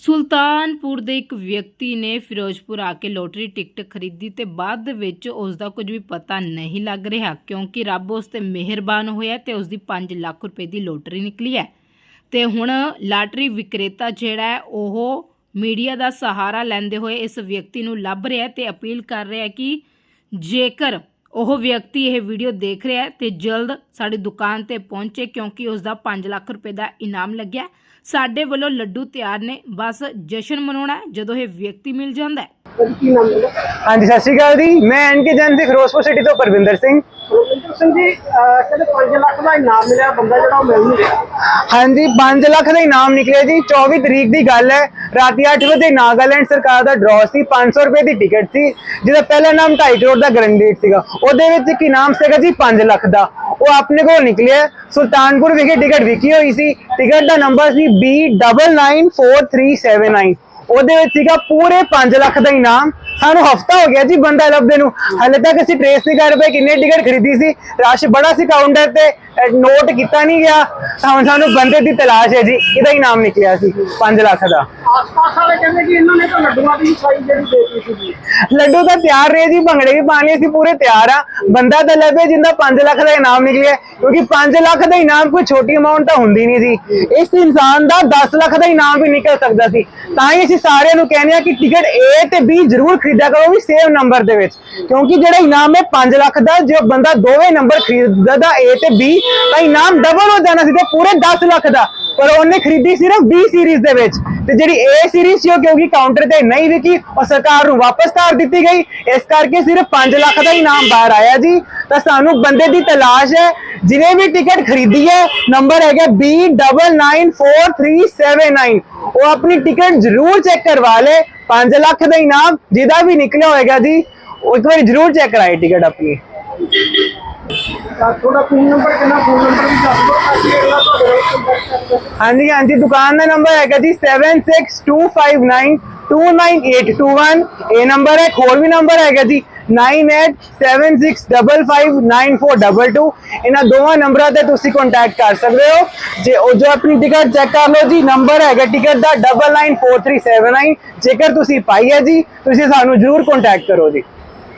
ਸੁਲਤਾਨਪੁਰ ਦੇ ਇੱਕ ਵਿਅਕਤੀ ਨੇ ਫਿਰੋਜ਼ਪੁਰ ਆ ਕੇ ਲੋਟਰੀ ਟਿਕਟ ਖਰੀਦੀ ਤੇ ਬਾਅਦ ਵਿੱਚ ਉਸ ਦਾ ਕੁਝ ਵੀ ਪਤਾ ਨਹੀਂ ਲੱਗ ਰਿਹਾ ਕਿਉਂਕਿ ਰੱਬ ਉਸ ਤੇ ਮਿਹਰਬਾਨ ਹੋਇਆ ਤੇ ਉਸ ਦੀ 5 ਲੱਖ ਰੁਪਏ ਦੀ ਲੋਟਰੀ ਨਿਕਲੀ ਹੈ। ਤੇ ਹੁਣ ਲਾਟਰੀ ਵਿਕਰੇਤਾ ਜਿਹੜਾ ਹੈ, ਉਹ ਮੀਡੀਆ ਦਾ ਸਹਾਰਾ ਲੈਂਦੇ ਹੋਏ ਇਸ ਵਿਅਕਤੀ ਨੂੰ ਲੱਭ ਰਿਹਾ ਹੈ ਤੇ ਅਪੀਲ ਕਰ ਰਿਹਾ ਕਿ ਜੇਕਰ ਉਹ ਵਿਅਕਤੀ ਇਹ ਵੀਡੀਓ ਦੇਖ ਰਿਹਾ ਹੈ ਤੇ ਜਲਦ ਸਾਡੀ ਦੁਕਾਨ ਤੇ ਪਹੁੰਚੇ ਕਿਉਂਕਿ ਉਸ ਦਾ 5 ਲੱਖ ਰੁਪਏ ਦਾ ਇਨਾਮ ਲੱਗਿਆ। ਸਾਡੇ ਵੱਲੋਂ ਲੱਡੂ ਤਿਆਰ ਨੇ। ਬਸ ਜਸ਼ਨ ਮਨਾਉਣਾ ਹੈ ਜਦੋਂ ਇਹ ਵਿਅਕਤੀ ਮਿਲ ਜਾਂਦਾ ਹੈ। ਕੀ ਹਾਂਜੀ ਸਤਿ ਸ਼੍ਰੀ ਅਕਾਲ ਜੀ। ਮੈਂ ਐਨਕੇ ਜਨ ਦੇ ਫਿਰੋਜ਼ਪੁਰ ਸਿਟੀ ਤੋਂ ਪਰਵਿੰਦਰ ਸਿੰਘ। ਰਵਿੰਦਰ ਸਿੰਘ ਜੀ ਕਹਿੰਦੇ 5 ਲੱਖ ਦਾ ਇਨਾਮ ਮਿਲਿਆ ਬੰਦਾ ਜਿਹੜਾ ਉਹ ਮਿਲ ਨਹੀਂ ਰਿਹਾ। ਹਾਂਜੀ 5 ਲੱਖ ਦਾ ਇਨਾਮ ਨਿਕਲਿਆ ਜੀ। 24 ਤਰੀਕ ਦੀ ਗੱਲ ਹੈ। ਰਾਤੀ 8 ਵਜੇ ਨਾਗਾਲੈਂਡ ਸਰਕਾਰ ਦਾ ਡਰਾਅ ਸੀ 500 ਰੁਪਏ ਦੀ ਟਿਕਟ ਸੀ, ਜਿਹਦਾ ਪਹਿਲਾ ਨਾਮ ਢਾਈ ਕਰੋੜ ਦਾ ਗਰੰਡੇਟ ਸੀਗਾ। ਉਹਦੇ ਵਿੱਚ ਇੱਕ ਇਨਾਮ ਸੀਗਾ ਜੀ? 5 ਲੱਖ ਦਾ। ਉਹ ਆਪਣੇ ਕੋਲ ਨਿਕਲਿਆ। ਸੁਲਤਾਨਪੁਰ ਵਿਖੇ ਟਿਕਟ ਵਿਕੀ ਹੋਈ ਸੀ। ਟਿਕਟ ਦਾ ਨੰਬਰ ਸੀ B994379 ਉਹਦੇ ਵਿੱਚ ਸੀਗਾ ਪੂਰੇ 5 ਲੱਖ ਦਾ ਇਨਾਮ ਸਾਨੂੰ ਹਫਤਾ ਹੋ ਗਿਆ ਜੀ ਬੰਦਾ ਲੱਭਦੇ ਨੂੰ। ਹਾਲੇ ਤੱਕ ਅਸੀਂ ਟ੍ਰੇਸ ਨਹੀਂ ਕਰ ਪਏ ਕਿੰਨੇ ਟਿਕਟ ਖਰੀਦੀ ਸੀ। ਰਸ਼ ਬੜਾ ਸੀ ਕਾਊਂਟਰ ਤੇ। ਨੋਟ ਕੀਤਾ ਨਹੀਂ ਗਿਆ ਸਾਨੂੰ ਸਾਨੂੰ ਬੰਦੇ ਦੀ ਤਲਾਸ਼ ਹੈ ਜੀ ਇਹਦਾ ਇਨਾਮ ਨਿਕਲਿਆ ਸੀ 5 ਲੱਖ ਦਾ। ਆਸ-ਪਾਸ ਵਾਲੇ ਕਹਿੰਦੇ ਕਿ ਇਹਨਾਂ ਨੇ ਤਾਂ ਲੱਡੂਆਂ ਦੀ ਸਾਈ ਜਿਹੜੀ ਦਿੱਤੀ ਸੀ ਜੀ। ਲੱਡੂ ਤਾਂ ਤਿਆਰ ਰਹੇ ਜੀ ਭੰਗੜੇ ਵੀ ਪਾਣੇ ਅਸੀਂ ਪੂਰੇ ਤਿਆਰ ਆ। ਬੰਦਾ ਤਾਂ ਲੱਭੇ ਜਿੰਦਾ 5 ਲੱਖ ਦਾ ਇਨਾਮ ਨਿਕਲਿਆ ਕਿਉਂਕਿ 5 ਲੱਖ ਦਾ ਇਨਾਮ ਕੋਈ ਛੋਟੀ ਅਮਾਉਂਟ ਤਾਂ ਹੁੰਦੀ ਨਹੀਂ ਸੀ ਇਸ ਇਨਸਾਨ ਦਾ 10 ਲੱਖ ਦਾ ਇਨਾਮ ਵੀ ਨਿਕਲ ਸਕਦਾ ਸੀ। ਤਾਂ ਹੀ ਅਸੀਂ ਸਾਰਿਆਂ ਨੂੰ ਕਹਿੰਦੇ ਆ ਕਿ ਟਿਕਟ A ਤੇ B ਜ਼ਰੂਰ ਖਰੀਦਿਆ ਕਰੋ ਵੀ ਸੇਮ ਨੰਬਰ ਦੇ ਵਿੱਚ। ਕਿਉਂਕਿ ਜਿਹੜਾ ਇਨਾਮ ਹੈ 5 ਲੱਖ ਦਾ ਜੇ ਬੰਦਾ ਦੋਵੇਂ ਨੰਬਰ ਖਰੀਦਦਾ A ਤੇ B ਤਾਂ ਇਨਾਮ ਡਬਲ ਹੋ ਜਾਣਾ ਸੀ ਤੇ ਪੂਰੇ 10 ਲੱਖ ਦਾ। ਪਰ ਉਹਨੇ ਖਰੀਦੀ ਸਿਰਫ B ਸੀਰੀਜ਼ ਦੇ ਵਿੱਚ। ਤੇ ਜਿਹੜੀ A ਸੀਰੀਜ਼ ਸੀ, ਉਹ ਕਿਉਂਕਿ ਕਾਊਂਟਰ ਤੇ ਨਹੀਂ ਵਿਕੀ, ਉਹ ਸਰਕਾਰ ਨੂੰ ਵਾਪਸ ਤਾਰ ਦਿੱਤੀ ਗਈ। ਇਸ ਕਰਕੇ ਸਿਰਫ 5 ਲੱਖ ਦਾ ਇਨਾਮ ਬਾਹਰ ਆਇਆ ਜੀ। ਤਾਂ ਸਾਨੂੰ ਬੰਦੇ ਦੀ ਤਲਾਸ਼ ਹੈ। ਜਿਹਨੇ ਵੀ ਟਿਕਟ ਖਰੀਦੀ ਹੈ, ਨੰਬਰ ਹੈਗਾ B994379 ਉਹ ਆਪਣੀ ਟਿਕਟ ਜ਼ਰੂਰ ਚੈੱਕ ਕਰਵਾ ਲੇ। 5 ਲੱਖ ਦਾ ਇਨਾਮ ਜਿਹਦਾ ਵੀ ਨਿਕਲਿਆ ਹੋਏਗਾ ਜੀ, ਉਹ ਇੱਕ ਵਾਰੀ ਜ਼ਰੂਰ ਚੈੱਕ ਕਰਾਏ ਟਿਕਟ ਆਪਣੀ। ਤੁਹਾਡਾ ਫੋਨ ਨੰਬਰ ਕਿੰਨਾ? ਫੋਨ ਨੰਬਰ ਵੀ ਦੱਸ ਦਿਓ ਤਾਂ ਕਿ ਅਗਲਾ ਤੁਹਾਡੇ ਨਾਲ ਕੰਟੈਕਟ ਕਰ ਸਕੇ। ਹਾਂਜੀ ਹਾਂਜੀ, ਦੁਕਾਨ ਦਾ ਨੰਬਰ ਹੈਗਾ ਜੀ 7625929821 ਇਹ ਨੰਬਰ ਹੈ ਇੱਕ ਹੋਰ ਵੀ ਨੰਬਰ ਹੈਗਾ ਜੀ 9876559422 ਇਹਨਾਂ ਦੋਵਾਂ ਨੰਬਰਾਂ ਤੇ ਤੁਸੀਂ ਕੰਟੈਕਟ ਕਰ ਸਕਦੇ ਹੋ। ਜੇ ਉਹ ਜੋ ਆਪਣੀ ਟਿਕਟ ਚੈੱਕ ਕਰ ਲਓ ਜੀ ਨੰਬਰ ਹੈਗਾ ਟਿਕਟ ਦਾ 994379 ਜੇਕਰ ਤੁਸੀਂ ਪਾਈ ਹੈ ਜੀ, ਤੁਸੀਂ ਸਾਨੂੰ ਜਰੂਰ ਕੰਟੈਕਟ ਕਰੋ ਜੀ।